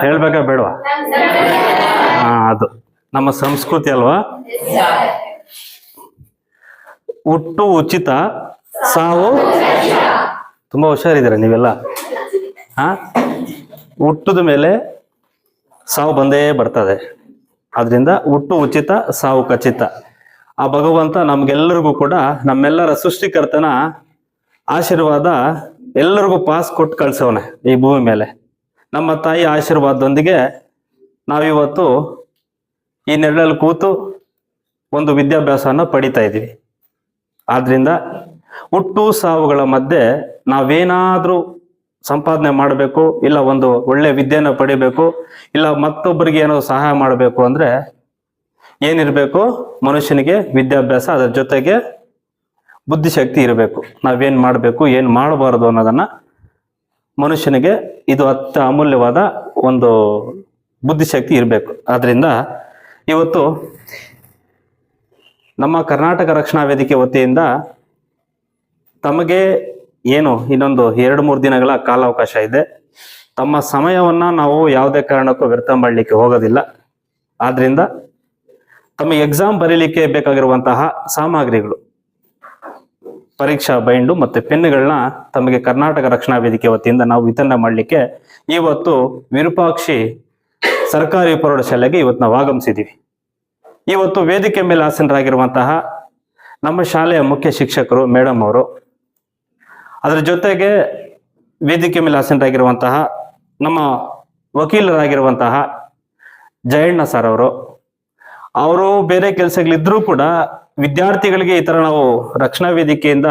ಹೇಳ್ಬೇಕಾ ಬೇಡವಾ? ಹಾಂ, ಅದು. ನಮ್ಮ ಸಂಸ್ಕೃತಿ ಅಲ್ವಾ? ಹುಟ್ಟು ಉಚಿತ, ಸಾವು ತುಂಬಾ ಹುಷಾರಿದ್ದೀರ ನೀವೆಲ್ಲ? ಹಾ? ಹುಟ್ಟದ ಮೇಲೆ ಸಾವು ಬಂದೇ ಬರ್ತದೆ. ಅದರಿಂದ ಹುಟ್ಟು ಉಚಿತ, ಸಾವು ಖಚಿತ. ಆ ಭಗವಂತ ನಮ್ಗೆಲ್ಲರಿಗೂ ಕೂಡ ನಮ್ಮೆಲ್ಲರ ಸೃಷ್ಟಿಕರ್ತನ ಆಶೀರ್ವಾದ ಎಲ್ಲರಿಗೂ ಪಾಸ್ ಕೊಟ್ಟು ಕಳ್ಸವನೆ ಈ ಭೂಮಿ ಮೇಲೆ. ನಮ್ಮ ತಾಯಿ ಆಶೀರ್ವಾದದೊಂದಿಗೆ ನಾವಿವತ್ತು ಈ ನೆರಳಲ್ಲಿ ಕೂತು ಒಂದು ವಿದ್ಯಾಭ್ಯಾಸವನ್ನು ಪಡಿತಾ ಇದ್ದೀವಿ. ಆದ್ರಿಂದ ಹುಟ್ಟು ಸಾವುಗಳ ಮಧ್ಯೆ ನಾವೇನಾದರೂ ಸಂಪಾದನೆ ಮಾಡಬೇಕು, ಇಲ್ಲ ಒಂದು ಒಳ್ಳೆ ವಿದ್ಯೆನ ಪಡಿಬೇಕು, ಇಲ್ಲ ಮತ್ತೊಬ್ಬರಿಗೆ ಏನೋ ಸಹಾಯ ಮಾಡಬೇಕು ಅಂದರೆ ಏನಿರಬೇಕು? ಮನುಷ್ಯನಿಗೆ ವಿದ್ಯಾಭ್ಯಾಸ, ಅದರ ಜೊತೆಗೆ ಬುದ್ಧಿಶಕ್ತಿ ಇರಬೇಕು. ನಾವೇನು ಮಾಡಬೇಕು, ಏನು ಮಾಡಬಾರದು ಅನ್ನೋದನ್ನ ಮನುಷ್ಯನಿಗೆ ಇದು ಅತ್ಯ ಅಮೂಲ್ಯವಾದ ಒಂದು ಬುದ್ಧಿಶಕ್ತಿ ಇರಬೇಕು. ಆದ್ದರಿಂದ ಇವತ್ತು ನಮ್ಮ ಕರ್ನಾಟಕ ರಕ್ಷಣಾ ವೇದಿಕೆ ವತಿಯಿಂದ ತಮಗೆ ಏನು ಇನ್ನೊಂದು ಎರಡು ಮೂರು ದಿನಗಳ ಕಾಲಾವಕಾಶ ಇದೆ. ತಮ್ಮ ಸಮಯವನ್ನ ನಾವು ಯಾವುದೇ ಕಾರಣಕ್ಕೂ ವ್ಯರ್ಥ ಮಾಡಲಿಕ್ಕೆ ಹೋಗೋದಿಲ್ಲ. ಆದ್ರಿಂದ ತಮ್ಮ ಎಕ್ಸಾಮ್ ಬರೀಲಿಕ್ಕೆ ಬೇಕಾಗಿರುವಂತಹ ಸಾಮಗ್ರಿಗಳು ಪರೀಕ್ಷಾ ಬೈಂಡು ಮತ್ತೆ ಪೆನ್ಗಳನ್ನ ತಮಗೆ ಕರ್ನಾಟಕ ರಕ್ಷಣಾ ವೇದಿಕೆ ವತಿಯಿಂದ ನಾವು ವಿತರಣೆ ಮಾಡಲಿಕ್ಕೆ ಇವತ್ತು ವಿರೂಪಾಕ್ಷಿ ಸರ್ಕಾರಿ ಪ್ರೌಢಶಾಲೆಗೆ ಇವತ್ತು ನಾವು ಆಗಮಿಸಿದ್ದೀವಿ ಇವತ್ತು ವೇದಿಕೆ ಮೇಲೆ ಆಸನರಾಗಿರುವಂತಹ ನಮ್ಮ ಶಾಲೆಯ ಮುಖ್ಯ ಶಿಕ್ಷಕರು ಮೇಡಮ್ ಅವರು, ಅದರ ಜೊತೆಗೆ ವೇದಿಕೆ ಮೇಲೆ ಆಸನರಾಗಿರುವಂತಹ ನಮ್ಮ ವಕೀಲರಾಗಿರುವಂತಹ ಜಯಣ್ಣ ಸರ್ ಅವರು ಅವರು ಬೇರೆ ಕೆಲಸಗಳಿದ್ರೂ ಕೂಡ ವಿದ್ಯಾರ್ಥಿಗಳಿಗೆ ಈ ತರ ನಾವು ರಕ್ಷಣಾ ವೇದಿಕೆಯಿಂದ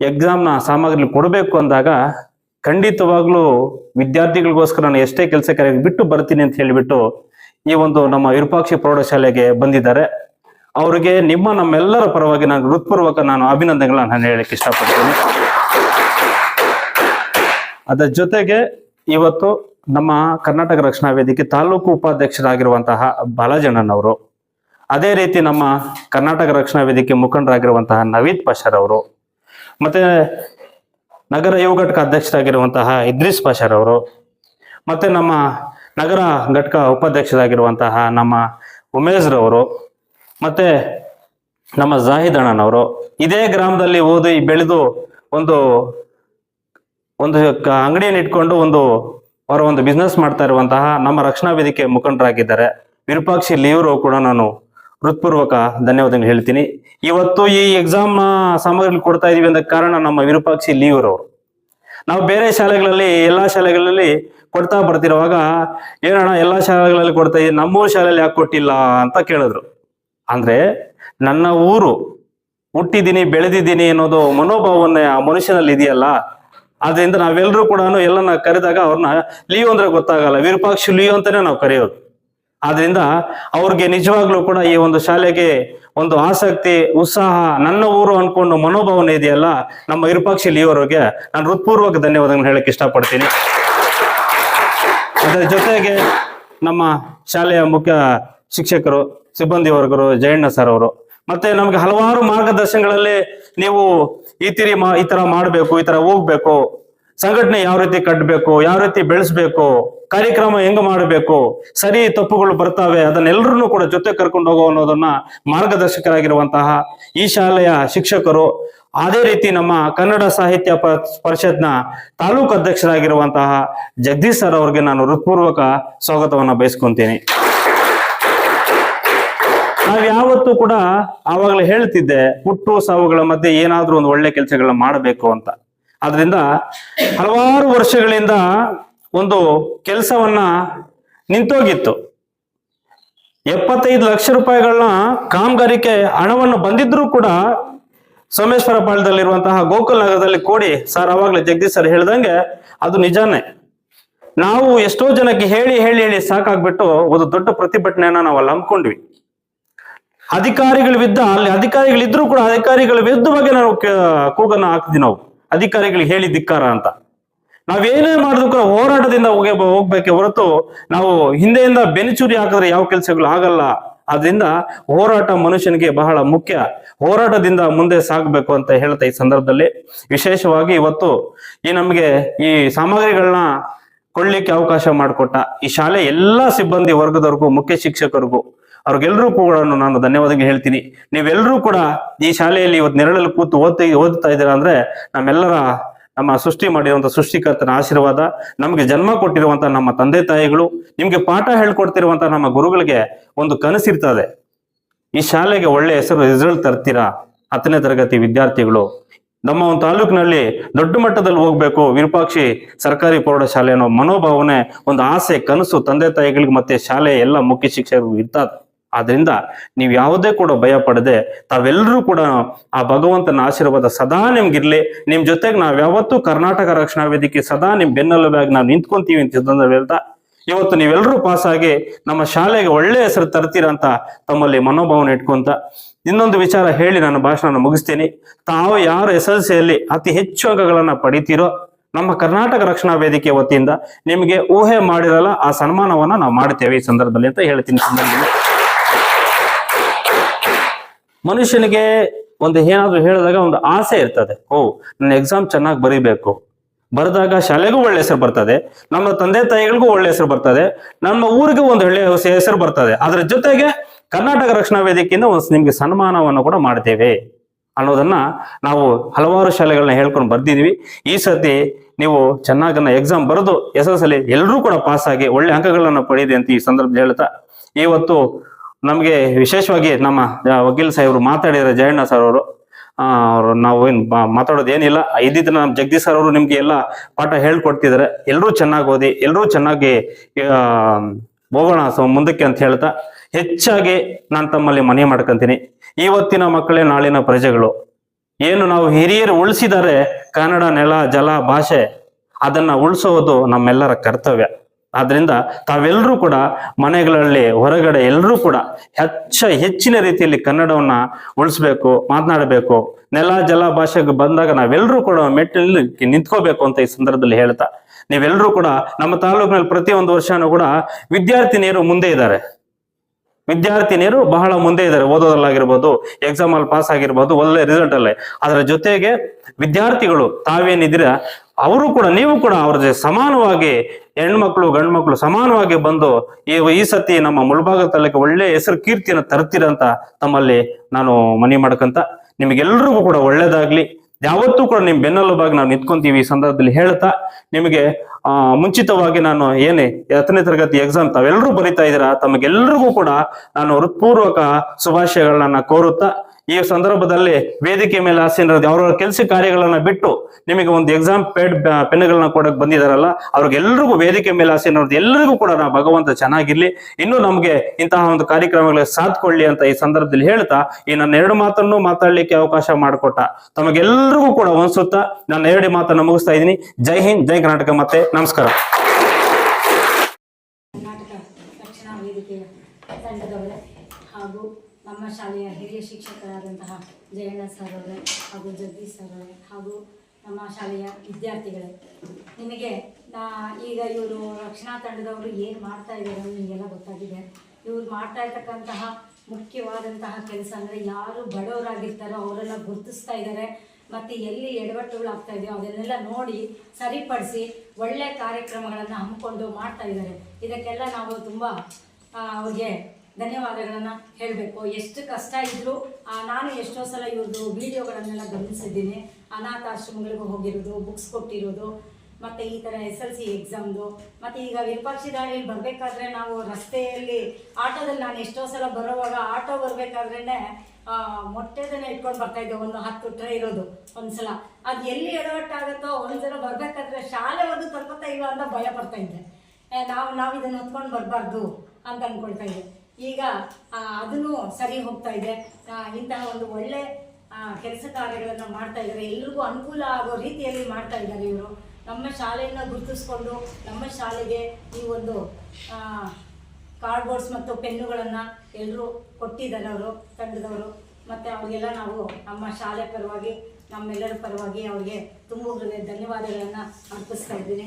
ಎಕ್ಸಾಮ್ನ ಸಾಮಗ್ರಿ ಕೊಡಬೇಕು ಅಂದಾಗ ಖಂಡಿತವಾಗ್ಲೂ ವಿದ್ಯಾರ್ಥಿಗಳಿಗೋಸ್ಕರ ನಾನು ಎಷ್ಟೇ ಕೆಲಸ ಕಾರ್ಯ ಬಿಟ್ಟು ಬರ್ತೀನಿ ಅಂತ ಹೇಳಿಬಿಟ್ಟು ಈ ಒಂದು ನಮ್ಮ ವಿರೂಪಾಕ್ಷಿ ಪ್ರೌಢಶಾಲೆಗೆ ಬಂದಿದ್ದಾರೆ. ಅವರಿಗೆ ನಿಮ್ಮ ನಮ್ಮೆಲ್ಲರ ಪರವಾಗಿ ನಾನು ಹೃತ್ಪೂರ್ವಕ ನಾನು ಅಭಿನಂದನೆಗಳನ್ನ ನಾನು ಹೇಳಕ್ಕೆ ಇಷ್ಟಪಡ್ತೀನಿ. ಅದರ ಜೊತೆಗೆ ಇವತ್ತು ನಮ್ಮ ಕರ್ನಾಟಕ ರಕ್ಷಣಾ ವೇದಿಕೆ ತಾಲೂಕು ಉಪಾಧ್ಯಕ್ಷರಾಗಿರುವಂತಹ ಬಾಲಾಜಣ್ಣನವರು ಅದೇ ರೀತಿ ನಮ್ಮ ಕರ್ನಾಟಕ ರಕ್ಷಣಾ ವೇದಿಕೆ ಮುಖಂಡರಾಗಿರುವಂತಹ ನವೀದ್ ಪಾಷಾರ್ ಅವರು, ಮತ್ತೆ ನಗರ ಯುವ ಘಟಕ ಅಧ್ಯಕ್ಷರಾಗಿರುವಂತಹ ಇದ್ರಿಸ್ ಪಾಷಾರ್ ಅವರು, ಮತ್ತೆ ನಮ್ಮ ನಗರ ಘಟಕ ಉಪಾಧ್ಯಕ್ಷರಾಗಿರುವಂತಹ ನಮ್ಮ ಉಮೇಶ್ ರವರು, ಮತ್ತೆ ನಮ್ಮ ಜಾಹಿದ್ ಅಣ್ಣನವರು ಇದೇ ಗ್ರಾಮದಲ್ಲಿ ಓದಿ ಬೆಳೆದು ಒಂದು ಒಂದು ಅಂಗಡಿಯನ್ನು ಇಟ್ಕೊಂಡು ಒಂದು ಅವರ ಒಂದು ಬಿಸ್ನೆಸ್ ಮಾಡ್ತಾ ಇರುವಂತಹ ನಮ್ಮ ರಕ್ಷಣಾ ವೇದಿಕೆ ಮುಖಂಡರಾಗಿದ್ದಾರೆ. ವಿರೂಪಾಕ್ಷಿ ಲೀವ್ರು ಕೂಡ ನಾನು ಹೃತ್ಪೂರ್ವಕ ಧನ್ಯವಾದಗಳು ಹೇಳ್ತೀನಿ. ಇವತ್ತು ಈ ಎಕ್ಸಾಮ್ ಸಾಮಗ್ರಿ ಕೊಡ್ತಾ ಇದೀವಿ ಅಂದ ಕಾರಣ ನಮ್ಮ ವಿರೂಪಾಕ್ಷಿ ಲೀವರು ಅವರು ನಾವು ಬೇರೆ ಶಾಲೆಗಳಲ್ಲಿ, ಎಲ್ಲಾ ಶಾಲೆಗಳಲ್ಲಿ ಕೊಡ್ತಾ ಬರ್ತಿರುವಾಗ, ಏನಣ್ಣ ಎಲ್ಲಾ ಶಾಲೆಗಳಲ್ಲಿ ಕೊಡ್ತಾ ಇದ್ದೀವಿ ನಮ್ಮೂರ ಶಾಲೆಯಲ್ಲಿ ಯಾಕೆ ಕೊಟ್ಟಿಲ್ಲ ಅಂತ ಕೇಳಿದ್ರು. ಅಂದ್ರೆ ನನ್ನ ಊರು, ಹುಟ್ಟಿದ್ದೀನಿ, ಬೆಳೆದಿದ್ದೀನಿ ಅನ್ನೋದು ಮನೋಭಾವನೆ ಆ ಮನುಷ್ಯನಲ್ಲಿ ಇದೆಯಲ್ಲ? ಆದ್ರಿಂದ ನಾವೆಲ್ಲರೂ ಕೂಡ ಎಲ್ಲನ ಕರೆದಾಗ ಅವ್ರನ್ನ ಲೀವ್ ಅಂದ್ರೆ ಗೊತ್ತಾಗಲ್ಲ. ವಿರೂಪಾಕ್ಷಿ ಲೀವ್ ಅಂತಾನೆ ನಾವು ಕರೆಯೋದು. ಆದ್ರಿಂದ ಅವ್ರಿಗೆ ನಿಜವಾಗ್ಲೂ ಕೂಡ ಈ ಒಂದು ಶಾಲೆಗೆ ಒಂದು ಆಸಕ್ತಿ, ಉತ್ಸಾಹ, ನನ್ನ ಊರು ಅನ್ಕೊಂಡು ಮನೋಭಾವನೆ ಇದೆಯಲ್ಲ, ನಮ್ಮ ವಿರೂಪಾಕ್ಷಿ ಲಿಯವರಿಗೆ ನಾನು ಹೃತ್ಪೂರ್ವಕ ಧನ್ಯವಾದಗಳನ್ನು ಹೇಳಕ್ ಇಷ್ಟಪಡ್ತೀನಿ. ಅದರ ಜೊತೆಗೆ ನಮ್ಮ ಶಾಲೆಯ ಮುಖ್ಯ ಶಿಕ್ಷಕರು, ಸಿಬ್ಬಂದಿ ವರ್ಗರು, ಜಯಣ್ಣ ಸರ್ ಅವರು. ಮತ್ತೆ ನಮ್ಗೆ ಹಲವಾರು ಮಾರ್ಗದರ್ಶನಗಳಲ್ಲಿ ನೀವು ಈ ತಿರಿ ಮಾ, ಈ ತರ ಮಾಡ್ಬೇಕು, ಈ ತರ ಹೋಗ್ಬೇಕು. ಸಂಘಟನೆ ಯಾವ ರೀತಿ ಕಟ್ಟಬೇಕು ಯಾವ ರೀತಿ ಬೆಳೆಸ್ಬೇಕು, ಕಾರ್ಯಕ್ರಮ ಹೆಂಗ ಮಾಡಬೇಕು, ಸರಿ ತಪ್ಪುಗಳು ಬರ್ತಾವೆ ಅದನ್ನೆಲ್ಲರನ್ನೂ ಕೂಡ ಜೊತೆ ಕರ್ಕೊಂಡು ಹೋಗೋ ಅನ್ನೋದನ್ನ ಮಾರ್ಗದರ್ಶಕರಾಗಿರುವಂತಹ ಈ ಶಾಲೆಯ ಶಿಕ್ಷಕರು, ಅದೇ ರೀತಿ ನಮ್ಮ ಕನ್ನಡ ಸಾಹಿತ್ಯ ಪರಿಷತ್ನ ತಾಲೂಕು ಅಧ್ಯಕ್ಷರಾಗಿರುವಂತಹ ಜಗದೀಶ್ ಸರ್ ಅವ್ರಿಗೆ ನಾನು ಹೃತ್ಪೂರ್ವಕ ಸ್ವಾಗತವನ್ನ ಬಯಸ್ಕೊಂತೀನಿ. ನಾವ್ ಯಾವತ್ತೂ ಕೂಡ ಆವಾಗಲೇ ಹೇಳ್ತಿದ್ದೆ, ಹುಟ್ಟು ಸಾವುಗಳ ಮಧ್ಯೆ ಏನಾದ್ರೂ ಒಂದು ಒಳ್ಳೆ ಕೆಲಸಗಳನ್ನ ಮಾಡಬೇಕು ಅಂತ. ಆದ್ರಿಂದ ಹಲವಾರು ವರ್ಷಗಳಿಂದ ಒಂದು ಕೆಲಸವನ್ನ ನಿಂತೋಗಿತ್ತು. ಎಪ್ಪತ್ತೈದು ಲಕ್ಷ ರೂಪಾಯಿಗಳನ್ನ ಕಾಮಗಾರಿಕೆ ಹಣವನ್ನು ಬಂದಿದ್ರೂ ಕೂಡ ಸೋಮೇಶ್ವರ ಪಾಳ್ಯದಲ್ಲಿರುವಂತಹ ಗೋಕುಲ್ ನಗರದಲ್ಲಿ ಕೋಡಿ ಸರ್ ಅವಾಗಲೇ ಜಗದೀಶ್ ಸರ್ ಹೇಳ್ದಂಗೆ ಅದು ನಿಜಾನೇ. ನಾವು ಎಷ್ಟೋ ಜನಕ್ಕೆ ಹೇಳಿ ಹೇಳಿ ಹೇಳಿ ಸಾಕಾಗ್ಬಿಟ್ಟು ಒಂದು ದೊಡ್ಡ ಪ್ರತಿಭಟನೆಯನ್ನ ನಾವು ಅಲ್ಲಿ ಹಮ್ಮಿಕೊಂಡ್ವಿ. ಅಧಿಕಾರಿಗಳು ಬಿದ್ದ ಅಲ್ಲಿ ಅಧಿಕಾರಿಗಳಿದ್ರು ಕೂಡ ಅಧಿಕಾರಿಗಳ ವಿರುದ್ಧವಾಗಿ ನಾವು ಕೂಗನ್ನ ಹಾಕ್ತಿದ್ವಿ ನಾವು. ಅಧಿಕಾರಿಗಳಿಗೆ ಹೇಳಿ ಧಿಕ್ಕಾರ ಅಂತ. ನಾವೇನೇ ಮಾಡಿದ್ರು ಕೂಡ ಹೋರಾಟದಿಂದ ಹೋಗಿ ಹೋಗ್ಬೇಕೆ ಹೊರತು ನಾವು ಹಿಂದೆಯಿಂದ ಬೆನಿಚೂರಿ ಹಾಕಿದ್ರೆ ಯಾವ ಕೆಲಸಗಳು ಆಗಲ್ಲ. ಆದ್ರಿಂದ ಹೋರಾಟ ಮನುಷ್ಯನಿಗೆ ಬಹಳ ಮುಖ್ಯ. ಹೋರಾಟದಿಂದ ಮುಂದೆ ಸಾಗಬೇಕು ಅಂತ ಹೇಳ್ತಾ ಈ ಸಂದರ್ಭದಲ್ಲಿ. ವಿಶೇಷವಾಗಿ ಇವತ್ತು ಈ ನಮಗೆ ಈ ಸಾಮಗ್ರಿಗಳನ್ನ ಕೊಳ್ಳಿಕ್ಕೆ ಅವಕಾಶ ಮಾಡಿಕೊಟ್ಟ ಈ ಶಾಲೆ ಎಲ್ಲಾ ಸಿಬ್ಬಂದಿ ವರ್ಗದವರೆಗೂ, ಮುಖ್ಯ ಶಿಕ್ಷಕರಿಗೂ ಅವ್ರಿಗೆಲ್ಲರೂ ಕೂಡ ನಾನು ಧನ್ಯವಾದಗಳು ಹೇಳ್ತೀನಿ. ನೀವೆಲ್ಲರೂ ಕೂಡ ಈ ಶಾಲೆಯಲ್ಲಿ ಇವತ್ತು ನೆರಳಲ್ಲಿ ಕೂತು ಓದ್ತಾ ಓದ್ತಾ ಇದ್ದೀರಾ ಅಂದ್ರೆ ನಮ್ಮೆಲ್ಲರ ನಮ್ಮ ಸೃಷ್ಟಿ ಮಾಡಿರುವಂತ ಸೃಷ್ಟಿಕರ್ತನ ಆಶೀರ್ವಾದ, ನಮಗೆ ಜನ್ಮ ಕೊಟ್ಟಿರುವಂತಹ ನಮ್ಮ ತಂದೆ ತಾಯಿಗಳು, ನಿಮ್ಗೆ ಪಾಠ ಹೇಳ್ಕೊಡ್ತಿರುವಂತಹ ನಮ್ಮ ಗುರುಗಳಿಗೆ ಒಂದು ಕನಸಿರ್ತದೆ ಈ ಶಾಲೆಗೆ ಒಳ್ಳೆ ಹೆಸರು ರಿಸಲ್ಟ್ ತರ್ತೀರಾ? ಹತ್ತನೇ ತರಗತಿ ವಿದ್ಯಾರ್ಥಿಗಳು. ನಮ್ಮ ಒಂದು ತಾಲೂಕಿನಲ್ಲಿ ದೊಡ್ಡ ಮಟ್ಟದಲ್ಲಿ ಹೋಗ್ಬೇಕು ವಿರೂಪಾಕ್ಷಿ ಸರ್ಕಾರಿ ಪ್ರೌಢಶಾಲೆ ಅನ್ನೋ ಮನೋಭಾವನೆ, ಒಂದು ಆಸೆ, ಕನಸು ತಂದೆ ತಾಯಿಗಳಿಗೆ ಮತ್ತೆ ಶಾಲೆ ಎಲ್ಲ ಮುಖ್ಯ ಶಿಕ್ಷಕರು ಇರ್ತದೆ. ಆದ್ರಿಂದ ನೀವು ಯಾವುದೇ ಕೂಡ ಭಯ ಪಡದೆ ತಾವೆಲ್ಲರೂ ಕೂಡ ಆ ಭಗವಂತನ ಆಶೀರ್ವಾದ ಸದಾ ನಿಮ್ಗಿರ್ಲಿ. ನಿಮ್ ಜೊತೆಗೆ ನಾವ್ ಯಾವತ್ತೂ ಕರ್ನಾಟಕ ರಕ್ಷಣಾ ವೇದಿಕೆ ಸದಾ ನಿಮ್ ಬೆನ್ನೆಲುಬಾಗಿ ನಾವು ನಿಂತ್ಕೊಂತೀವಿ ಅಂತ ಹೇಳ್ತಾ, ಇವತ್ತು ನೀವೆಲ್ಲರೂ ಪಾಸ್ ಆಗಿ ನಮ್ಮ ಶಾಲೆಗೆ ಒಳ್ಳೆ ಹೆಸರು ತರ್ತೀರಾ ಅಂತ ತಮ್ಮಲ್ಲಿ ಮನೋಭಾವನೆ ಇಟ್ಕೊಂತ ಇನ್ನೊಂದು ವಿಚಾರ ಹೇಳಿ ನಾನು ಭಾಷಣ ಮುಗಿಸ್ತೀನಿ. ತಾವು ಯಾರು ಎಸ್ ಎಲ್ ಸಿಯಲ್ಲಿ ಅತಿ ಹೆಚ್ಚು ಅಂಕಗಳನ್ನ ಪಡಿತೀರೋ ನಮ್ಮ ಕರ್ನಾಟಕ ರಕ್ಷಣಾ ವೇದಿಕೆ ವತಿಯಿಂದ ನಿಮಗೆ ಊಹೆ ಮಾಡಿರಲ್ಲ, ಆ ಸನ್ಮಾನವನ್ನ ನಾವು ಮಾಡ್ತೇವೆ ಈ ಸಂದರ್ಭದಲ್ಲಿ ಅಂತ ಹೇಳ್ತೀನಿ. ಸಂದರ್ಭದಲ್ಲಿ ಮನುಷ್ಯನಿಗೆ ಒಂದು ಏನಾದ್ರು ಹೇಳಿದಾಗ ಒಂದು ಆಸೆ ಇರ್ತದೆ. ಓ, ನನ್ನ ಎಕ್ಸಾಮ್ ಚೆನ್ನಾಗಿ ಬರೀಬೇಕು. ಬರೆದಾಗ ಶಾಲೆಗೂ ಒಳ್ಳೆ ಹೆಸರು ಬರ್ತದೆ. ನಮ್ಮ ತಂದೆ ತಾಯಿಗಳಿಗೂ ಒಳ್ಳೆ ಹೆಸರು ಬರ್ತದೆ. ನಮ್ಮ ಊರಿಗೂ ಒಂದು ಒಳ್ಳೆ ಹೆಸ- ಹೆಸರು ಬರ್ತದೆ. ಅದರ ಜೊತೆಗೆ ಕರ್ನಾಟಕ ರಕ್ಷಣಾ ವೇದಿಕೆಯಿಂದ ಒಂದು ನಿಮ್ಗೆ ಸನ್ಮಾನವನ್ನು ಕೂಡ ಮಾಡ್ತೇವೆ ಅನ್ನೋದನ್ನ ನಾವು ಹಲವಾರು ಶಾಲೆಗಳನ್ನ ಹೇಳ್ಕೊಂಡು ಬರ್ದಿದೀವಿ ಈ ಸರ್ತಿ ನೀವು ಚೆನ್ನಾಗನ್ನ ಎಕ್ಸಾಮ್ ಬರೆದು ಎಸ್ ಎಸ್ ಎಲ್ಲಿ ಎಲ್ಲರೂ ಕೂಡ ಪಾಸ್ ಆಗಿ ಒಳ್ಳೆ ಅಂಕಗಳನ್ನ ಪಡೆಯಿದೆ ಅಂತ ಈ ಸಂದರ್ಭದಲ್ಲಿ ಹೇಳ್ತಾ, ಇವತ್ತು ನಮಗೆ ವಿಶೇಷವಾಗಿ ನಮ್ಮ ವಕೀಲ್ ಸಾಹೇಬರು ಮಾತಾಡಿದ್ದಾರೆ ಜಯಣ್ಣ ಸರ್ ಅವರು ಅವರು ನಾವು ಬಾ- ಮಾತಾಡೋದು ಏನಿಲ್ಲ. ಇದ್ದಿದ್ರೆ ನಮ್ಮ ಜಗದೀಶ್ ಸರ್ ಅವರು ನಿಮ್ಗೆ ಎಲ್ಲ ಪಾಠ ಹೇಳ್ಕೊಡ್ತಿದ್ದಾರೆ ಎಲ್ಲರೂ ಚೆನ್ನಾಗಿ ಓದಿ ಎಲ್ಲರೂ ಚೆನ್ನಾಗಿ ಹೋಗೋಣ ಸೊ, ಮುಂದಕ್ಕೆ ಅಂತ ಹೇಳ್ತಾ ಹೆಚ್ಚಾಗಿ ನಾನು ತಮ್ಮಲ್ಲಿ ಮನೆ ಮಾಡ್ಕೊಂತೀನಿ. ಇವತ್ತಿನ ಮಕ್ಕಳೇ ನಾಳಿನ ಪ್ರಜೆಗಳು. ಏನು ನಾವು ಹಿರಿಯರು ಉಳಿಸಿದರೆ ಕನ್ನಡ ನೆಲ, ಜಲ, ಭಾಷೆ, ಅದನ್ನ ಉಳಿಸೋದು ನಮ್ಮೆಲ್ಲರ ಕರ್ತವ್ಯ. ಆದ್ರಿಂದ ತಾವೆಲ್ಲರೂ ಕೂಡ ಮನೆಗಳಲ್ಲಿ, ಹೊರಗಡೆ ಎಲ್ಲರೂ ಕೂಡ ಹೆಚ್ಚ, ಹೆಚ್ಚಿನ ರೀತಿಯಲ್ಲಿ ಕನ್ನಡವನ್ನ ಉಳಿಸ್ಬೇಕು, ಮಾತನಾಡಬೇಕು. ನೆಲ, ಜಲ ಭಾಷೆಗೆ ಬಂದಾಗ ನಾವೆಲ್ಲರೂ ಕೂಡ ಮೆಟ್ಟಿನಲ್ಲಿ ನಿಂತ್ಕೋಬೇಕು ಅಂತ ಈ ಸಂದರ್ಭದಲ್ಲಿ ಹೇಳ್ತಾ. ನೀವೆಲ್ಲರೂ ಕೂಡ ನಮ್ಮ ತಾಲೂಕಿನಲ್ಲಿ ಪ್ರತಿಯೊಂದು ವರ್ಷನೂ ಕೂಡ ವಿದ್ಯಾರ್ಥಿನಿಯರು ಮುಂದೆ ಇದ್ದಾರೆ. ವಿದ್ಯಾರ್ಥಿನಿಯರು ಬಹಳ ಮುಂದೆ ಇದ್ದಾರೆ. ಓದೋದಲ್ಲಾಗಿರ್ಬೋದು ಎಕ್ಸಾಮ್ ಅಲ್ಲಿ ಪಾಸ್ ಆಗಿರ್ಬೋದು, ಒಳ್ಳೆ ರಿಸಲ್ಟ್ ಅಲ್ಲೇ. ಅದರ ಜೊತೆಗೆ ವಿದ್ಯಾರ್ಥಿಗಳು ತಾವೇನಿದ್ದೀರ ಅವರು ಕೂಡ, ನೀವು ಕೂಡ ಅವ್ರ ಸಮಾನವಾಗಿ ಹೆಣ್ಮಕ್ಳು ಗಂಡು ಮಕ್ಳು ಸಮಾನವಾಗಿ ಬಂದು ಈ ಈ ಸತಿ ನಮ್ಮ ಮುಳಬಾಗ ತಾಲೂಕು ಒಳ್ಳೆ ಹೆಸರು ಕೀರ್ತಿಯನ್ನು ತರ್ತೀರಂತ ತಮ್ಮಲ್ಲಿ ನಾನು ಮನವಿ ಮಾಡ್ಕಂತ ನಿಮಗೆಲ್ರಿಗೂ ಕೂಡ ಒಳ್ಳೇದಾಗ್ಲಿ. ಯಾವತ್ತೂ ಕೂಡ ನಿಮ್ ಬೆನ್ನೆಲುಬಾಗಿ ನಾವು ನಿಂತ್ಕೊಂತೀವಿ ಈ ಸಂದರ್ಭದಲ್ಲಿ ಹೇಳ್ತಾ ನಿಮಗೆ, ಆ, ಮುಂಚಿತವಾಗಿ ನಾನು ಏನೇ ಹತ್ತನೇ ತರಗತಿ ಎಕ್ಸಾಮ್ ತಾವೆಲ್ಲರೂ ಬರಿತಾ ಇದ್ದೀರಾ? ತಮಗೆಲ್ಲರಿಗೂ ಕೂಡ ನಾನು ಹೃತ್ಪೂರ್ವಕ ಶುಭಾಶಯಗಳನ್ನ ಕೋರುತ್ತಾ ಈ ಸಂದರ್ಭದಲ್ಲಿ ವೇದಿಕೆ ಮೇಲೆ ಆಸೀನರಾದ ಅವರ ಕೆಲಸ ಕಾರ್ಯಗಳನ್ನ ಬಿಟ್ಟು ನಿಮಗೆ ಒಂದು ಎಕ್ಸಾಮ್ ಪೇಡ್ ಪೆನ್ಗಳನ್ನ ಕೊಡಕ್ ಬಂದಿದಾರಲ್ಲ, ಅವ್ರಿಗೆಲ್ರಿಗೂ ವೇದಿಕೆ ಮೇಲೆ ಆಸೀನರಾದ ಎಲ್ಲರಿಗೂ ಕೂಡ ನಾ ಭಗವಂತ ಚೆನ್ನಾಗಿರ್ಲಿ. ಇನ್ನು ನಮ್ಗೆ ಇಂತಹ ಒಂದು ಕಾರ್ಯಕ್ರಮಗಳಿಗೆ ಸಾಧಕೊಳ್ಳಿ ಅಂತ ಈ ಸಂದರ್ಭದಲ್ಲಿ ಹೇಳ್ತಾ, ಈ ನನ್ನ ಎರಡು ಮಾತನ್ನು ಮಾತಾಡ್ಲಿಕ್ಕೆ ಅವಕಾಶ ಮಾಡಿಕೊಟ್ಟ. ತಮಗೆಲ್ಲರಿಗೂ ಕೂಡ ಅನ್ಸುತ್ತಾ ನಾನು ಎರಡು ಮಾತನ್ನು ಮುಗಿಸ್ತಾ ಇದ್ದೀನಿ. ಜೈ ಹಿಂದ್, ಜೈ ಕರ್ನಾಟಕ ಮತ್ತೆ ನಮಸ್ಕಾರ ಕರ್ನಾಟಕ ರಕ್ಷಣಾ ವೇದಿಕೆಯ ತಂಡದವರೇ ಹಾಗೂ ನಮ್ಮ ಶಾಲೆಯ ಹಿರಿಯ ಶಿಕ್ಷಕರಾದಂತಹ ಜಯಣ್ಣ ಸರ್ ಅವರೇ ಹಾಗೂ ಜಗದೀಶ್ ಸರ್ ಅವರೇ ಹಾಗೂ ನಮ್ಮ ಶಾಲೆಯ ವಿದ್ಯಾರ್ಥಿಗಳೇ. ನಿಮಗೆ ನಾ ಈಗ ಇವರು ರಕ್ಷಣಾ ತಂಡದವರು ಏನು ಮಾಡ್ತಾ ಇದ್ದಾರೆ ನಿಮಗೆಲ್ಲ ಗೊತ್ತಾಗಿದೆ. ಇವ್ರು ಮಾಡ್ತಾ ಇರ್ತಕ್ಕಂತಹ ಮುಖ್ಯವಾದಂತಹ ಕೆಲಸ ಅಂದರೆ ಯಾರು ಬಡವರಾಗಿರ್ತಾರೋ ಅವರೆಲ್ಲ ಗುರುತಿಸ್ತಾ ಇದ್ದಾರೆ ಮತ್ತು ಎಲ್ಲಿ ಎಡವಟ್ಟುಗಳು ಆಗ್ತಾ ಇದೆಯೋ ಅದನ್ನೆಲ್ಲ ನೋಡಿ ಸರಿಪಡಿಸಿ ಒಳ್ಳೆ ಕಾರ್ಯಕ್ರಮಗಳನ್ನು ಹಮ್ಮಿಕೊಂಡು ಮಾಡ್ತಾ ಇದ್ದಾರೆ ಇದಕ್ಕೆಲ್ಲ ನಾವು ತುಂಬ ಅವ್ರಿಗೆ ಧನ್ಯವಾದಗಳನ್ನು ಹೇಳಬೇಕು. ಎಷ್ಟು ಕಷ್ಟ ಇದ್ದರೂ ನಾನು ಎಷ್ಟೋ ಸಲ ಇವ್ರದ್ದು ವಿಡಿಯೋಗಳನ್ನೆಲ್ಲ ಗಮನಿಸಿದ್ದೀನಿ. ಅನಾಥಾಶ್ರಮಗಳಿಗೂ ಹೋಗಿರೋದು ಬುಕ್ಸ್ ಕೊಟ್ಟಿರೋದು, ಮತ್ತು ಈ ಥರ ಎಸ್ ಎಲ್ ಸಿ ಎಕ್ಸಾಮ್ದು ಮತ್ತು ಈಗ ವಿರೂಪಾಕ್ಷಿ ದಾಳಿಯಲ್ಲಿ ಬರಬೇಕಾದ್ರೆ ನಾವು ರಸ್ತೆಯಲ್ಲಿ ಆಟೋದಲ್ಲಿ ನಾನು ಎಷ್ಟೋ ಸಲ ಬರೋವಾಗ ಆಟೋ ಬರಬೇಕಾದ್ರೇ ಮೊಟ್ಟೆದನ್ನ ಇಟ್ಕೊಂಡು ಬರ್ತಾ ಇದ್ದೆ. ಒಂದು ಹತ್ತು ಟ್ರೈ ಇರೋದು ಒಂದ್ಸಲ. ಅದು ಎಲ್ಲಿ ಎಡವಟ್ಟಾಗುತ್ತೋ ಒಂದ್ಸಲ ಬರಬೇಕಾದ್ರೆ ಶಾಲೆವರೆಗೂ ತಲುಪುತ್ತಾ ಇಲ್ಲ ಅಂತ ಭಯ ಪಡ್ತಾ ನಾವು ನಾವು ಇದನ್ನು ಹೊತ್ಕೊಂಡು ಬರಬಾರ್ದು ಅಂತ ಅಂದ್ಕೊಳ್ತಾ ಇದ್ದೆ. ಈಗ ಅದನ್ನು ಸರಿ ಹೋಗ್ತಾ ಇದೆ. ಇಂತಹ ಒಂದು ಒಳ್ಳೆ ಕೆಲಸ ಕಾರ್ಯಗಳನ್ನು ಮಾಡ್ತಾ ಇದ್ದಾರೆ. ಎಲ್ರಿಗೂ ಅನುಕೂಲ ಆಗೋ ರೀತಿಯಲ್ಲಿ ಮಾಡ್ತಾ ಇದ್ದಾರೆ ಇವರು. ನಮ್ಮ ಶಾಲೆಯನ್ನು ಗುರುತಿಸ್ಕೊಂಡು, ನಮ್ಮ ಶಾಲೆಗೆ ಈ ಒಂದು ಕಾರ್ಡ್ಬೋರ್ಡ್ಸ್ ಮತ್ತು ಪೆನ್ನುಗಳನ್ನು ಎಲ್ಲರೂ ಕೊಟ್ಟಿದ್ದಾರೆ ಅವರು, ತಂಡದವರು. ಮತ್ತು ಅವರಿಗೆಲ್ಲ ನಾವು ನಮ್ಮ ಶಾಲೆ ಪರವಾಗಿ, ನಮ್ಮೆಲ್ಲರ ಪರವಾಗಿ ಅವರಿಗೆ ತುಂಬ ಹೃದಯ ಧನ್ಯವಾದಗಳನ್ನು ಅರ್ಪಿಸ್ತಾ ಇದ್ದೀನಿ.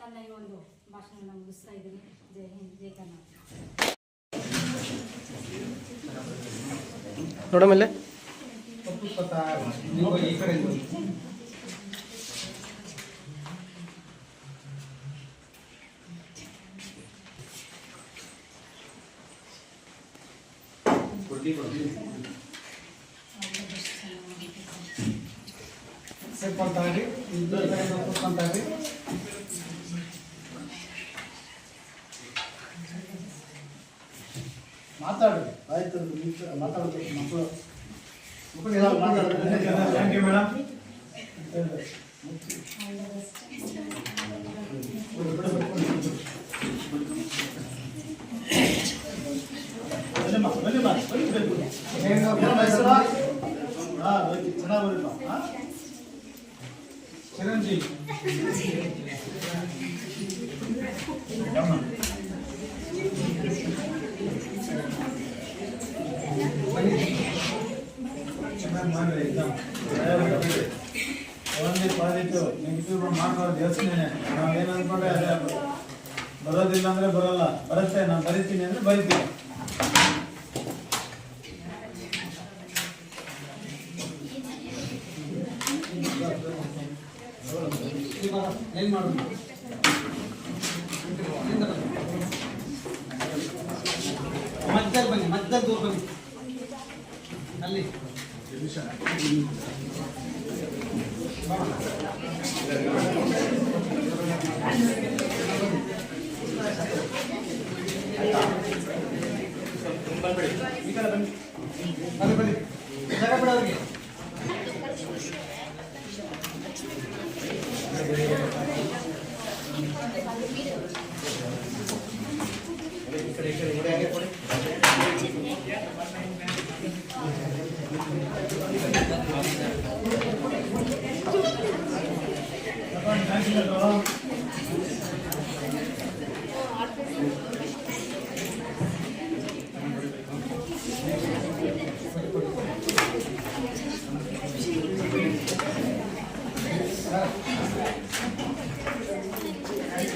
ನನ್ನ ಈ ಒಂದು ಭಾಷಣ ಮುಗಿಸ್ತಾ ಇದ್ದೀನಿ ಜೈ ಹಿಂದ್ ಜೈ ಕನ್ನಡ ನೋಡಮಲ್ಲೇ ಸರ್ ಕೊಡ್ತಾ ಇದ್ರಿ ಇಬ್ಬರು ಕೊಡ್ಕೊಂತಾರೆ ಮಾತಾಡಿ ಆಯ್ತು ಮಾತಾಡ್ಬೇಕು ಮಕ್ಕಳು ಮಕ್ಕಳು ಮಾತಾಡ್ತಾರೆ ಥ್ಯಾಂಕ್ ಯು ಮೇಡಮ್ ಚಿರಂಜೀವಿ ಚೆನ್ನಾಗಿ ಮಾಡ್ರಿ ಎಕ್ಸಾಮ್ ಒಂದೇ ಪಾಸಿಟಿವ್ ನೆಗೆಟಿವ್ ಮಾಡಬಾರ್ದು ಯೋಚನೆ ನಾವು ಏನು ಅದೇ ಆಗ್ಬೋದು ಬರೋದಿಲ್ಲ ಅಂದ್ರೆ ಬರೋಲ್ಲ ಬರುತ್ತೆ ನಾನು ಬರಿತೀನಿ ಅಂದ್ರೆ ಬರಿತೀನಿ ಏನ್ ಮಾಡೋದು ಮಧ್ಯದಲ್ಲಿ ಬನ್ನಿ ಮಧ್ಯದಲ್ಲಿ ದೂರ ಬನ್ನಿ ಅಲ್ಲಿ ಈ ಕಡೆ ಬನ್ನಿ. ಬನ್ನಿ ಬನ್ನಿ. ಜಾಗ ಬಿಡ ಅವ್ರಿಗೆ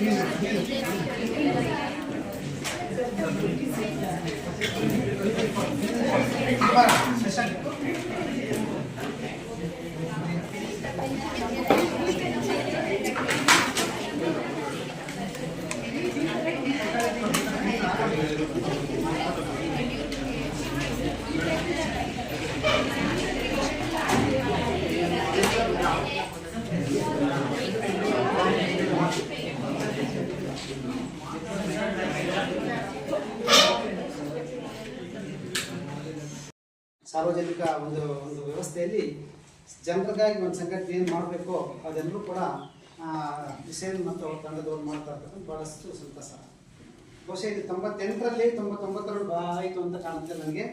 Thank you. ಸಾರ್ವಜನಿಕ ಒಂದು ಒಂದು ವ್ಯವಸ್ಥೆಯಲ್ಲಿ ಜನರಿಗಾಗಿ ಒಂದು ಸಂಘಟನೆ ಏನು ಮಾಡಬೇಕು ಅದೆಲ್ಲರೂ ಕೂಡ ಹುಸೇನ್ ಮತ್ತು ಅವ್ರ ತಂಡದವ್ರು ಮಾಡ್ತಾ ಇರ್ತಕ್ಕಂಥ ಭಾಳಷ್ಟು ಸಂತಸ. ಬಹುಶಃ ಇದು ತೊಂಬತ್ತೆಂಟರಲ್ಲಿ ತೊಂಬತ್ತೊಂಬತ್ತರಲ್ಲಿ ಆಯಿತು ಅಂತ ಕಾಣುತ್ತೆ ನನಗೆ.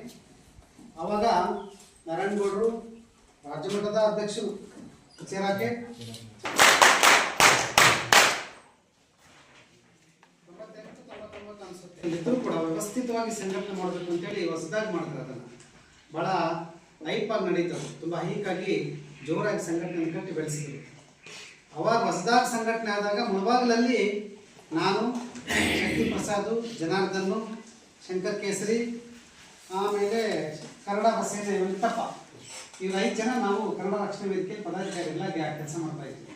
ಆವಾಗ ನಾರಾಯಣಗೌಡರು ರಾಜ್ಯಮಟ್ಟದ ಅಧ್ಯಕ್ಷರು, ಸೇರಾಕೆ. ತೊಂಬತ್ತೆಂಟು, ತೊಂಬತ್ತೊಂಬತ್ತು ಅನ್ಸುತ್ತೆ. ಕೂಡ ವ್ಯವಸ್ಥಿತವಾಗಿ ಸಂಘಟನೆ ಮಾಡಬೇಕು ಅಂತೇಳಿ ಹೊಸದಾಗಿ ಮಾಡ್ತಾರೆ ಅದನ್ನು. ಭಾಳ ಹೈಪಾಗಿ ನಡೀತು ತುಂಬ ಹೈಕಾಗಿ ಜೋರಾಗಿ ಸಂಘಟನೆ ಕಟ್ಟಿ ಬೆಳೆಸಿದ್ರು. ಅವಾಗ ಹೊಸದಾಗಿ ಸಂಘಟನೆ ಆದಾಗ ಮುಳಬಾಗಿಲಲ್ಲಿ ನಾನು ಶಕ್ತಿ ಪ್ರಸಾದ್ ಜನಾರ್ದನ್, ಶಂಕರ್ ಕೇಸರಿ, ಆಮೇಲೆ ಕನ್ನಡ ಬಸೇನೆ ವೆಂಕಟಪ್ಪ ಇವ್ರು ಐದು ಜನ ನಾವು ಕನ್ನಡ ರಕ್ಷಣೆ ವೇದಿಕೆ ಪದಾಧಿಕಾರಿ ಎಲ್ಲ ಕೆಲಸ ಮಾಡ್ತಾ ಇದ್ವಿ.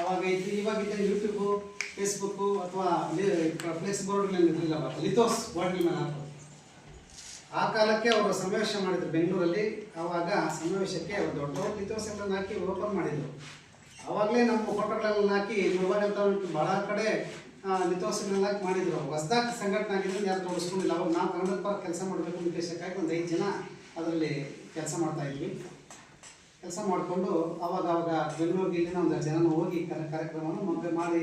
ಅವಾಗ ಇವಾಗ ಇದ್ದ ಯೂಟ್ಯೂಬು ಫೇಸ್ಬುಕ್ಕು ಅಥವಾ ಫ್ಲೆಕ್ಸ್ ಬೋರ್ಡ್ಗಳೇನು ಇರಲಿಲ್ಲ ಲಿಥೋಸ್ ಬೋರ್ಡ್ ಮೇಲೆ ಹಾಕೋದು ಆ ಕಾಲಕ್ಕೆ ಅವರು ಸಮಾವೇಶ ಮಾಡಿದ್ರು ಬೆಂಗಳೂರಲ್ಲಿ. ಆವಾಗ ಸಮಾವೇಶಕ್ಕೆ ಅವರು ದೊಡ್ಡ ಎಲ್ಲ ಹಾಕಿ ಓಪನ್ ಮಾಡಿದ್ರು. ಆವಾಗಲೇ ನಮ್ಮ ಫೋಟೋಗಳೆಲ್ಲ ಹಾಕಿ ಅಂತ ಭಾಳ ಕಡೆ ಲಿಥೋಸನ್ನೆಲ್ಲ ಹಾಕಿ ಮಾಡಿದ್ರು. ಹೊಸದಾಗಿ ಸಂಘಟನೆ ಆಗಿದ್ದು ಯಾರು ತೋರಿಸ್ಕೊಂಡಿಲ್ಲ. ಅವಾಗ ನಾವು ಕನ್ನಡದ ಪರ ಕೆಲಸ ಮಾಡಬೇಕು ಉದ್ದೇಶಕ್ಕಾಗಿ ಒಂದು ಐದು ಜನ ಅದರಲ್ಲಿ ಕೆಲಸ ಮಾಡ್ತಾ ಇದ್ವಿ. ಕೆಲಸ ಮಾಡಿಕೊಂಡು ಅವಾಗ ಅವಾಗ ಬೆಂಗಳೂರಿಗೆ ಇಲ್ಲಿನ ಒಂದು ಜನ ಹೋಗಿ ಕರ ಕಾರ್ಯಕ್ರಮವನ್ನು ಮಾಡಿ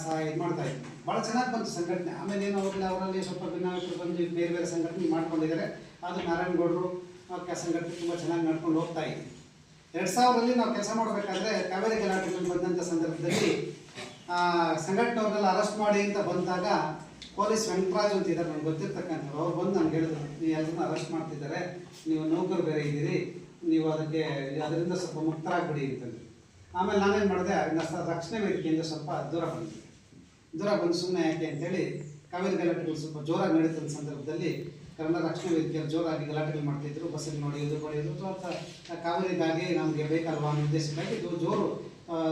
ಸಹಾಯ ಸಹ ಇದು ಮಾಡ್ತಾ ಇದ್ವಿ. ಭಾಳ ಚೆನ್ನಾಗಿ ಬಂತು ಸಂಘಟನೆ. ಆಮೇಲೆ ಏನೋ ಹೋಗಲಿ ಅವರಲ್ಲಿ ಸ್ವಲ್ಪ ಭಿನ್ನಾಭಿಪ್ರಾಯ ಬಂದು ಬೇರೆ ಬೇರೆ ಸಂಘಟನೆ ಮಾಡ್ಕೊಂಡಿದ್ದಾರೆ. ಅದು ನಾರಾಯಣಗೌಡರು ಸಂಘಟನೆ ತುಂಬ ಚೆನ್ನಾಗಿ ನಡ್ಕೊಂಡು ಹೋಗ್ತಾ ಇದ್ವಿ. ಎರಡು ಸಾವಿರದಲ್ಲಿ ನಾವು ಕೆಲಸ ಮಾಡಬೇಕಾದ್ರೆ ಕಾವೇರಿ ಗಲಾಟೆಗಳು ಬಂದಂಥ ಸಂದರ್ಭದಲ್ಲಿ ಸಂಘಟನೆಯವ್ರನ್ನೆಲ್ಲ ಅರೆಸ್ಟ್ ಮಾಡಿ ಅಂತ ಬಂದಾಗ ಪೊಲೀಸ್ ವೆಂಕಟರಾಜ್ ಅಂತ ಇದ್ದಾರೆ ನನಗೆ ಗೊತ್ತಿರ್ತಕ್ಕಂಥವ್ರು. ಅವ್ರು ಬಂದು ನನಗೆ ಹೇಳಿದ್ರು ನೀವು ಎಲ್ಲರನ್ನ ಅರೆಸ್ಟ್ ಮಾಡ್ತಿದ್ದಾರೆ. ನೀವು ನೌಕರು ಬೇರೆ ಇದ್ದೀರಿ. ನೀವು ಅದಕ್ಕೆ ಅದರಿಂದ ಸ್ವಲ್ಪ ಮುಕ್ತರಾಗ್ಬಿಡಿ ಅಂತಂದು ಆಮೇಲೆ ನಾನೇನು ಮಾಡಿದೆ ರಕ್ಷಣೆ ವೇದಿಕೆಯಿಂದ ಸ್ವಲ್ಪ ದೂರ ಬಂದಿದೆ ದೂರ ಬಂದು ಸುಮ್ಮನೆ ಯಾಕೆ ಅಂತೇಳಿ ಕಾವೇರಿ ಗಲಾಟೆಗಳು ಸ್ವಲ್ಪ ಜೋರಾಗಿ ನಡೀತದ ಸಂದರ್ಭದಲ್ಲಿ ಕನ್ನಡ ರಕ್ಷಣೆ ವೇದಿಕೆಯಲ್ಲಿ ಜೋರಾಗಿ ಗಲಾಟೆಗಳು ಮಾಡ್ತಿದ್ರು ಬಸ್ಸಲ್ಲಿ ನೋಡಿಯೋದು ಹೊಡೆಯೋದು ಅಥವಾ ಕಾವೇರಿಗಾಗಿ ನಮಗೆ ಬೇಕಲ್ವಾ ಅನ್ನೋ ಉದ್ದೇಶಕ್ಕಾಗಿ ಇದು ಜೋರು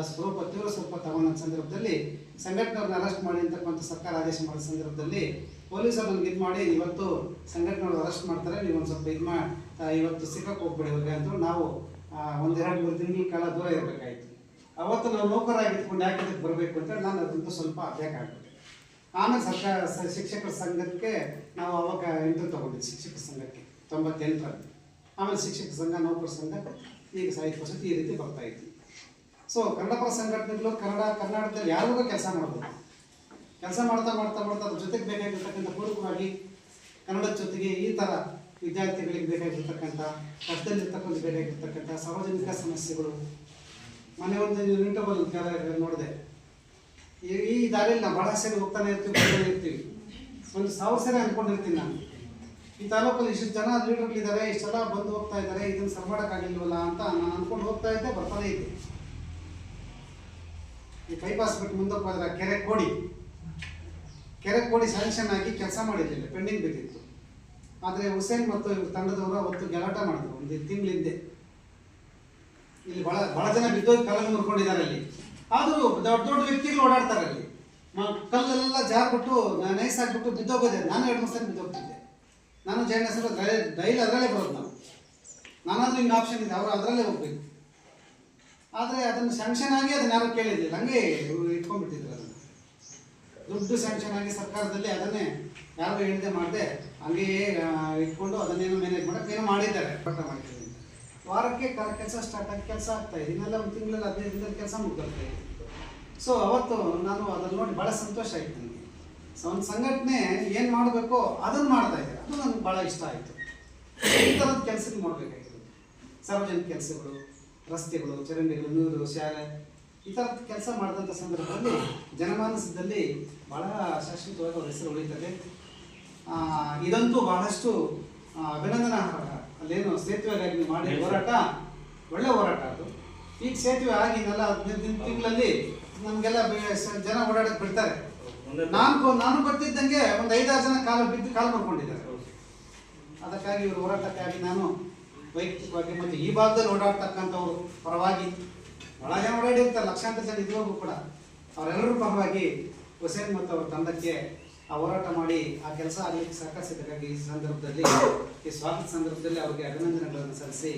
ಸ್ವಲ್ಪ ತೀವ್ರ ಸ್ವರೂಪ ತಗೊಂಡ ಸಂದರ್ಭದಲ್ಲಿ ಸಂಘಟನೆಯವ್ರನ್ನ ಅರೆಸ್ಟ್ ಮಾಡಿ ಅಂತಕ್ಕಂಥ ಸರ್ಕಾರ ಆದೇಶ ಮಾಡಿದ ಸಂದರ್ಭದಲ್ಲಿ ಪೊಲೀಸರು ನನಗೆ ಇದು ಮಾಡಿ ಇವತ್ತು ಸಂಘಟನೆಯವ್ರು ಅರೆಸ್ಟ್ ಮಾಡ್ತಾರೆ. ನೀವು ಒಂದು ಸ್ವಲ್ಪ ಇದು ಮಾ ಆ, ಇವತ್ತು ಸಿಕ್ಕಕ್ಕೆ ಹೋಗ್ಬಿಡೋದಕ್ಕೆ ಅಂತ ನಾವು ಒಂದೆರಡು ಮೂರು ತಿಂಗಳ ಕಾಲ ದೂರ ಇರಬೇಕಾಯ್ತು. ಅವತ್ತು ನಾವು ನೌಕರಾಗಿದ್ಕೊಂಡು ಯಾಕೆ ಇದಕ್ಕೆ ಬರಬೇಕು ಅಂತ ನಾನು ಅದಂತೂ ಸ್ವಲ್ಪ ಬೇಕಾಗ್ಬಿಟ್ಟೆ ಆಮೇಲೆ ಸರ್ಕಾರ ಶಿಕ್ಷಕರ ಸಂಘಕ್ಕೆ ನಾವು ಅವಾಗ ಇಂಟರ್ ತಗೊಂಡಿದ್ವಿ ಶಿಕ್ಷಕ ಸಂಘಕ್ಕೆ ತೊಂಬತ್ತೆಂಟರಲ್ಲಿ. ಆಮೇಲೆ ಶಿಕ್ಷಕ ಸಂಘ, ನೌಕರ ಸಂಘ ಈಗ ಸಾಹಿತ್ಯ ವಸತಿ ಈ ರೀತಿ ಬರ್ತಾ ಇತ್ತು. ಸೊ ಕನ್ನಡಪರ ಸಂಘಟನೆಗಳು ಕನ್ನಡ, ಕರ್ನಾಟಕದಲ್ಲಿ ಯಾರಿಗೂ ಕೆಲಸ ಮಾಡ್ಬೋದು. ಕೆಲಸ ಮಾಡ್ತಾ ಮಾಡ್ತಾ ಮಾಡ್ತಾ ಅದ್ರ ಜೊತೆಗೆ ಬೇಕಾಗಿರ್ತಕ್ಕಂಥ ಪೂರಕವಾಗಿ ಕನ್ನಡದ ಜೊತೆಗೆ ಈ ಥರ ವಿದ್ಯಾರ್ಥಿಗಳಿಗೆ ಬೇಕಾಗಿರ್ತಕ್ಕಂಥ ಕಷ್ಟದಲ್ಲಿರ್ತಕ್ಕಂಥ ಬೇಕಾಗಿರ್ತಕ್ಕಂಥ ಸಾರ್ವಜನಿಕ ಸಮಸ್ಯೆಗಳು. ಮನೆ ಒಂದು ಇಂಟರ್ವಲ್ ನೋಡಿದೆ. ಈ ದಾರಿಯಲ್ಲಿ ನಾವು ಭಾಳ ಸರಿ ಹೋಗ್ತಾನೆ ಇರ್ತೀವಿ ಇರ್ತೀವಿ. ಒಂದು ಸಾವಿರ ಸರಿ ಅಂದ್ಕೊಂಡಿರ್ತೀನಿ ನಾನು. ಈ ತಾಲೂಕಲ್ಲಿ ಇಷ್ಟು ಜನ ಲೀಡರ್ಗಳಿದ್ದಾರೆ ಇಷ್ಟೆಲ್ಲ ಬಂದು ಹೋಗ್ತಾ ಇದ್ದಾರೆ, ಇದನ್ನು ಸರಿ ಮಾಡೋಕ್ಕಾಗಿಲ್ವಲ್ಲ ಅಂತ ನಾನು ಅಂದ್ಕೊಂಡು ಹೋಗ್ತಾ ಇದ್ದೆ, ಬರ್ತಾನೆ ಇದ್ದೆ. ಈ ಬೈಪಾಸ್ ಬಿಟ್ಟು ಮುಂದಕ್ಕೆ ಹೋದ್ರೆ ಕೆರೆ ಕೋಡಿ. ಕೆರೆ ಕೋಡಿ ಸ್ಯಾಂಕ್ಷನ್ ಆಗಿ ಕೆಲಸ ಮಾಡಿರಲಿಲ್ಲ ಪೆಂಡಿಂಗ್ ಬಿದ್ದಿತ್ತು. ಆದರೆ ಹುಸೇನ್ ಮತ್ತು ಇವ್ರ ತಂಡದವರು ಅವತ್ತು ಗಲಾಟ ಮಾಡಿದ್ರು, ಒಂದು ತಿಂಗಳಿಂದೆ. ಇಲ್ಲಿ ಬಹಳ ಬಹಳ ಜನ ಬಿದ್ದೋಗಿ ಕಲ್ಲನ್ನು ಮುರ್ಕೊಂಡಿದ್ದಾರೆ ಅಲ್ಲಿ. ಆದರೂ ದೊಡ್ಡ ದೊಡ್ಡ ವ್ಯಕ್ತಿಗಳು ಓಡಾಡ್ತಾರೆ ಅಲ್ಲಿ. ಕಲ್ಲೆಲ್ಲ ಜಾರ್ಬಿಟ್ಟು ನೈಸ್ ಹಾಕ್ಬಿಟ್ಟು ಬಿದ್ದೋಗೋದೆ. ನಾನು ಎರಡು, ಮೂರು ಸಲ ಬಿದ್ದೋಗ್ತಿದ್ದೆ. ನಾನು ಜೈನ ಹೆಸರು ಡೈಲಿ ಅದರಲ್ಲೇ ಬರೋದು ನಾವು. ನಾನಾದ್ರೂ ಇನ್ನು ಆಪ್ಷನ್ ಇದೆ, ಅವರು ಅದರಲ್ಲೇ ಹೋಗ್ಬೇಕು. ಆದರೆ ಅದನ್ನು ಸ್ಯಾಂಕ್ಷನ್ ಆಗಿ ಅದನ್ನ ಯಾರು ಕೇಳಿದ್ದಿಲ್ಲ ಹಂಗೆ ಇಟ್ಕೊಂಡ್ಬಿಟ್ಟಿದ್ರು. ದುಡ್ಡು ಸ್ಯಾಂಕ್ಷನ್ ಆಗಿ ಸರ್ಕಾರದಲ್ಲಿ ಅದನ್ನೇ ಯಾರು ಹೇಳಿದೆ ಮಾಡದೆ, ಹಂಗೆಯೇ ಇಟ್ಕೊಂಡು ಅದನ್ನೇನು ಮ್ಯಾನೇಜ್ ಮಾಡಕ್ಕೆ ಏನೋ ಮಾಡಿದ್ದಾರೆ. ಪಟ್ಟ ಮಾಡಿದ್ದೀನಿ ವಾರಕ್ಕೆ ಕೆಲಸ ಸ್ಟಾರ್ಟ್ ಆಗಿ ಕೆಲಸ ಆಗ್ತಾ ಇದೆ. ಇನ್ನೆಲ್ಲ ಒಂದು ತಿಂಗಳಲ್ಲಿ ಹದಿನೈದು ದಿನದಲ್ಲಿ ಕೆಲಸ ಮುಗ್ದೋಗ್ತಾ ಇದೆ. ಸೊ ಅವತ್ತು ನಾನು ಅದನ್ನು ನೋಡಿ ಭಾಳ ಸಂತೋಷ ಆಯಿತು ನನಗೆ. ಸೊ ಒಂದು ಸಂಘಟನೆ ಏನು ಮಾಡಬೇಕು ಅದನ್ನು ಮಾಡ್ತಾ ಇದ್ದಾರೆ. ಅದು ನನಗೆ ಭಾಳ ಇಷ್ಟ ಆಯಿತು. ಈ ಥರದ ಕೆಲಸಕ್ಕೆ ಮಾಡಬೇಕಾಗಿರೋದು ಸಾರ್ವಜನಿಕ ಕೆಲಸಗಳು, ರಸ್ತೆಗಳು, ಚರಂಡಿಗಳು, ನೀರು, ಶಾಲೆ ಈ ಥರದ ಕೆಲಸ ಮಾಡಿದಂಥ ಸಂದರ್ಭದಲ್ಲಿ ಜನಮಾನಸದಲ್ಲಿ ಬಹಳ ಶಾಶ್ವತವಾಗಿ ಅವರ ಹೆಸರು ಉಳಿತದೆ. ಆ, ಇದಂತೂ ಬಹಳಷ್ಟು ಅಭಿನಂದನಾ ಅಭಿನಂದನಾರ್ಹ. ಅಲ್ಲೇನು ಸೇತುವೆಗಾಗಿ ಮಾಡಿದ ಮಾಡಿ ಹೋರಾಟ ಒಳ್ಳೆ ಹೋರಾಟ ಅದು. ಈಗ ಸೇತುವೆ ಆಗಿ ಹದಿನೈದು ದಿನ ತಿಂಗಳಲ್ಲಿ ನಮಗೆಲ್ಲ ಜನ ಓಡಾಡಕ್ಕೆ ಬಿಡ್ತಾರೆ. ನಾನು ನಾನು ಬರ್ತಿದ್ದಂಗೆ ಒಂದು ಐದಾರು ಜನ ಕಾಲ ಬಿದ್ದು ಕಾಲು ಮಾಡ್ಕೊಂಡಿದ್ದಾರೆ ಅದಕ್ಕಾಗಿ ಇವರು ಹೋರಾಟಕ್ಕಾಗಿ ನಾನು ವೈಯಕ್ತಿಕವಾಗಿ ಮತ್ತು ಈ ಭಾಗದಲ್ಲಿ ಓಡಾಡ್ತಕ್ಕಂಥವ್ರು ಪರವಾಗಿ ಭಾಳ ಜನ ಓಡಾಡಿರ್ತಾರೆ ಲಕ್ಷಾಂತರ ಜನ ಇದುವರೆಗೂ ಕೂಡ ಅವರೆಲ್ಲರೂ ಪರವಾಗಿ ಹುಸೇನ್ ಮತ್ತು ಅವರ ತಂಡಕ್ಕೆ ಆ ಹೋರಾಟ ಮಾಡಿ ಆ ಕೆಲಸ ಆಗಲಿಕ್ಕೆ ಸಹಕರಿಸಿದ್ದಕ್ಕಾಗಿ ಈ ಸಂದರ್ಭದಲ್ಲಿ, ಈ ಸ್ವಾಗತ ಸಂದರ್ಭದಲ್ಲಿ ಅವರಿಗೆ ಅಭಿನಂದನೆಗಳನ್ನು ಸಲ್ಲಿಸಿ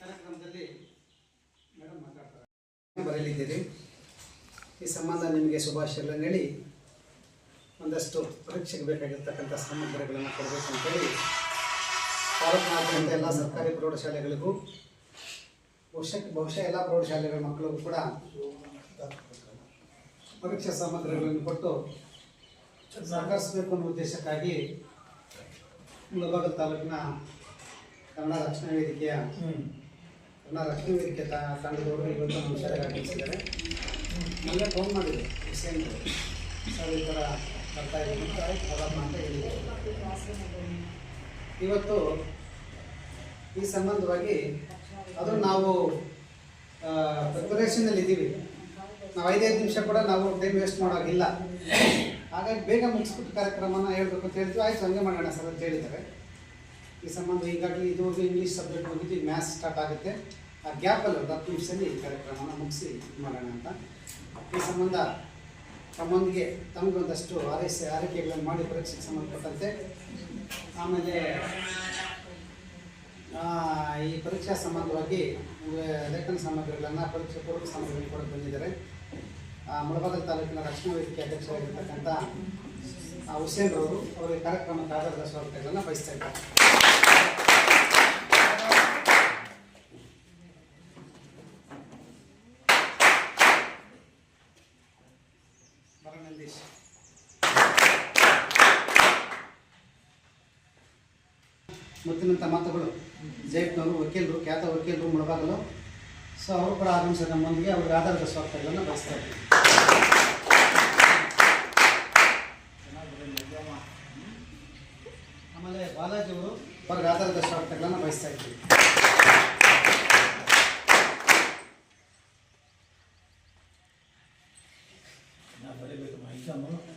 ಕಾರ್ಯಕ್ರಮದಲ್ಲಿ ಮೇಡಮ್ ಮಾತಾಡ್ತಾರೆ. ಬರೆಯಲಿದ್ದೀರಿ. ಈ ಸಂಬಂಧ ನಿಮಗೆ ಶುಭಾಶಯಗಳನ್ನು ಹೇಳಿ, ಒಂದಷ್ಟು ಪರೀಕ್ಷೆಗೆ ಬೇಕಾಗಿರ್ತಕ್ಕಂಥ ಸಾಮಗ್ರಿಗಳನ್ನು ಕೊಡಬೇಕು ಅಂತೇಳಿ ತಾಲೂಕಿನಾದ್ಯಂತ ಎಲ್ಲ ಸರ್ಕಾರಿ ಪ್ರೌಢಶಾಲೆಗಳಿಗೂ, ಬಹುಶಃ ಬಹುಶಃ ಎಲ್ಲ ಪ್ರೌಢಶಾಲೆಗಳ ಮಕ್ಕಳಿಗೂ ಕೂಡ ಪರೀಕ್ಷಾ ಸಾಮಗ್ರಿಗಳನ್ನು ಕೊಟ್ಟು ಸಹಕರಿಸಬೇಕು ಅನ್ನೋ ಉದ್ದೇಶಕ್ಕಾಗಿ ಮುಳಬಾಗಲ್ ತಾಲೂಕಿನ ಕನ್ನಡ ರಕ್ಷಣಾ ವೇದಿಕೆಯ ಕನ್ನಡ ರಕ್ಷಣಾ ವೇದಿಕೆ ತಂಡದವರು ಇವತ್ತು ನಮ್ಮ ಶಾಲೆಗೆ ಆಗಮಿಸಿದ್ದಾರೆ. ಫೋನ್ ಮಾಡಿದೆ ಸೇಮ್ ಸರ್ ಈ ಥರ ಬರ್ತಾ ಇದ್ದೀನಿ ಅಂತ ಹೇಳಿದ್ರು ಇವತ್ತು ಈ ಸಂಬಂಧವಾಗಿ ಅದು ನಾವು ಪ್ರಿಪರೇಷನಲ್ಲಿ ಇದ್ದೀವಿ. ನಾವು ಐದೈದು ನಿಮಿಷ ಕೂಡ ನಾವು ಟೈಮ್ ವೇಸ್ಟ್ ಮಾಡೋಕ್ಕಿಲ್ಲ ಹಾಗಾಗಿ ಬೇಗ ಮುಗಿಸ್ಬಿಟ್ಟು ಕಾರ್ಯಕ್ರಮನ ಹೇಳ್ಬೇಕು ಅಂತ ಹೇಳಿದ್ವಿ ಆಯ್ತು, ಹಂಗೆ ಮಾಡೋಣ ಸರ್ ಅಂತ ಹೇಳಿದ್ದಾರೆ. ಈ ಸಂಬಂಧ ಹೀಗಾಗಿ ಇದು ಇಂಗ್ಲೀಷ್ ಸಬ್ಜೆಕ್ಟ್ ಹೋಗಿದ್ದು ಮ್ಯಾಥ್ಸ್ ಸ್ಟಾರ್ಟ್ ಆಗುತ್ತೆ. ಆ ಗ್ಯಾಪಲ್ಲಿ ಒಂದು ಹತ್ತು ನಿಮಿಷದಲ್ಲಿ ಈ ಕಾರ್ಯಕ್ರಮನ ಮುಗಿಸಿ ಇದು ಮಾಡೋಣ ಅಂತ. ಈ ಸಂಬಂಧ ತಮ್ಮೊಂದಿಗೆ ತಮಗೊಂದಷ್ಟು ಆರೈಸಿ, ಆರೈಕೆಗಳನ್ನು ಮಾಡಿ ಪರೀಕ್ಷೆಗೆ ಸಂಬಂಧಪಟ್ಟಂತೆ ಆಮೇಲೆ ಈ ಪರೀಕ್ಷಾ ಸಂಬಂಧವಾಗಿ ಲೇಖನ ಸಾಮಗ್ರಿಗಳನ್ನು ಪರೀಕ್ಷೆ ಪೂರ್ವ ಸಾಮಗ್ರಿಗಳನ್ನು ಕೂಡ ಬಂದಿದ್ದಾರೆ. ಮುಳಬಾಗಲ್ ತಾಲೂಕಿನ ರಕ್ಷಣಾ ವೇದಿಕೆ ಅಧ್ಯಕ್ಷರಾಗಿರ್ತಕ್ಕಂಥ ಹುಸೇನ್ ಅವರು, ಅವರಿಗೆ ಕಾರ್ಯಕ್ರಮಕ್ಕೆ ಆಧಾರದ ಸ್ವಾಗತಗಳನ್ನು ಬಯಸ್ತಾ ಇದ್ದಾರೆ. ಮುತ್ತಿನಂಥ ಮಾತುಗಳು. ಜೈಟ್ನವರು, ವಕೀಲರು, ಖ್ಯಾತ ವಕೀಲರು ಮುಳಬಾಗಲು ಸೊ ಅವರು ಕೂಡ ಆಗಮಿಸಿದ ನಮ್ಮೊಂದಿಗೆ ಅವ್ರಿಗೆ ಆಧಾರದ ಸ್ವಾಗತಗಳನ್ನು ಬಯಸ್ತಾ ಇದ್ದಾರೆ ಆಮೇಲೆ ಬಾಲಾಜಿ ಅವರು ಅವ್ರಿಗೆ ಆಧಾರದ ಸ್ವಾಗತಗಳನ್ನು ಬಯಸ್ತಾ ಇದ್ದೀವಿ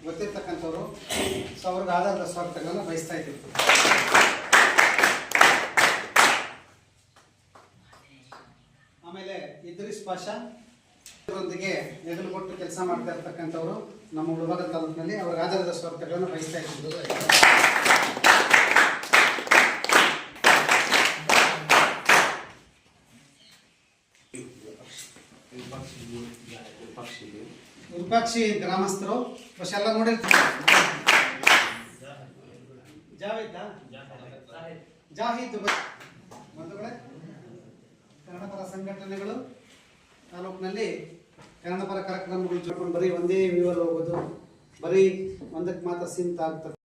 ಗೊತ್ತಿರ್ತಕ್ಕಂಥವ್ರು ಸೊ ಅವ್ರಿಗೆ ಆಧಾರದ ಸ್ವಾಗತಗಳನ್ನು ಬಯಸ್ತಾ ಇದ್ದೀವಿ ಆಮೇಲೆ ಇದ್ರಿಸ್ ಸ್ಪರ್ಶ. ಇದರೊಂದಿಗೆ ಎದುರು ಕೊಟ್ಟು ಕೆಲಸ ಮಾಡ್ತಾ ಇರ್ತಕ್ಕಂಥವ್ರು ನಮ್ಮ ಮುಳಬಾಗ ತಾಲೂಕಿನಲ್ಲಿ ಅವರ ಆಧಾರದ ಸ್ವಾರ್ಥಗಳನ್ನು ಬಯಸ್ತಾ ಇದ್ದು ವಿರೂಪಾಕ್ಷಿ ಗ್ರಾಮಸ್ಥರು ಬಸ್ ಎಲ್ಲ ನೋಡಿರ್ತಾರೆ? ಜಾವೇದಾ ಜಾಹೀದ್ ಸಂಘಟನೆಗಳು ತಾಲೂಕಿನಲ್ಲಿ ಕನ್ನಡ ಪರ ಕಾರ್ಯಕ್ರಮಗಳು ಬರೀ ಒಂದೇ ವ್ಯೂವಲ್ಲಿ ಹೋಗೋದು. ಬರೀ ಒಂದಕ್ಕೆ ಮಾತ್ರ ಸೀಮಿತ ಆಗ್ತದೆ.